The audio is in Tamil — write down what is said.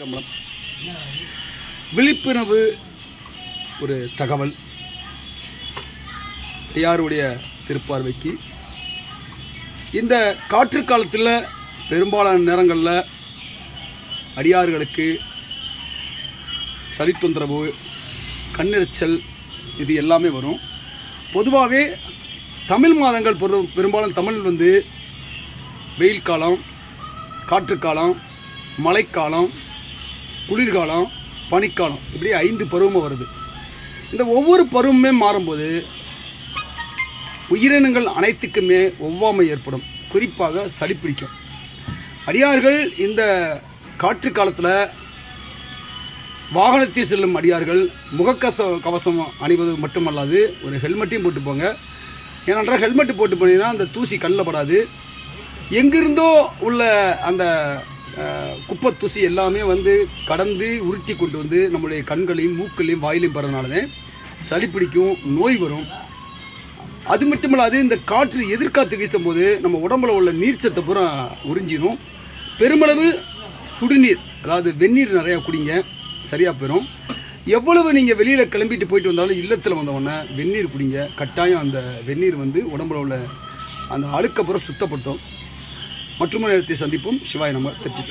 சம்பளம் விழிப்புணர்வு ஒரு தகவல். யாருடைய திருப்பார்வைக்கு. இந்த காற்று காலத்தில் பெரும்பாலான நேரங்களில் அடியார்களுக்கு சளி தொந்தரவு கண்ணெரிச்சல் இது எல்லாமே வரும். பொதுவாகவே தமிழ் மாதங்கள் பொது பெரும்பாலும் தமிழ் வந்து வெயில் காலம் காற்று காலம் மழைக்காலம் குளிர்காலம் பனிக்காலம் இப்படி ஐந்து பருவமாக வருது. இந்த ஒவ்வொரு பருவமே மாறும்போது உயிரினங்கள் அனைத்துக்குமே ஒவ்வாமை ஏற்படும். குறிப்பாக சளி பிடிக்கும். அடியார்கள் இந்த காற்று காலத்தில் வாகனத்தில் செல்லும் அடியார்கள் முகக்கச கவசம் அணிவது மட்டுமல்லாது ஒரு ஹெல்மெட்டையும் போட்டு போங்க. ஏனென்றால் ஹெல்மெட் போட்டு போனீங்கன்னா அந்த தூசி கண்ணில் படாது. எங்கிருந்தோ உள்ள அந்த குப்பை தூசி எல்லாமே வந்து கடந்து உருட்டி கொண்டு வந்து நம்முடைய கண்களையும் மூக்களையும் வாயிலையும் படுறதுனாலே சளி பிடிக்கும் நோய் வரும். அது மட்டும் இல்லாது இந்த காற்று எதிர்காத்து வீசும்போது நம்ம உடம்புல உள்ள நீர்ச்சத்தை பூரா உறிஞ்சிடும் பெருமளவு சுடுநீர் அதாவது வெந்நீர் நிறையா குடிங்க சரியாக போயிடும் எவ்வளவு நீங்கள் வெளியில் கிளம்பிட்டு போயிட்டு வந்தாலும் இல்லத்தில் வந்தவொடனே வெந்நீர் குடிங்க. கட்டாயம் அந்த வெந்நீர் வந்து உடம்புல உள்ள அந்த அழுக்கப்புறம் சுத்தப்படுத்தும். மற்றும் நேரத்தை சந்திப்போம். சிவாய் நம்ம திருச்சி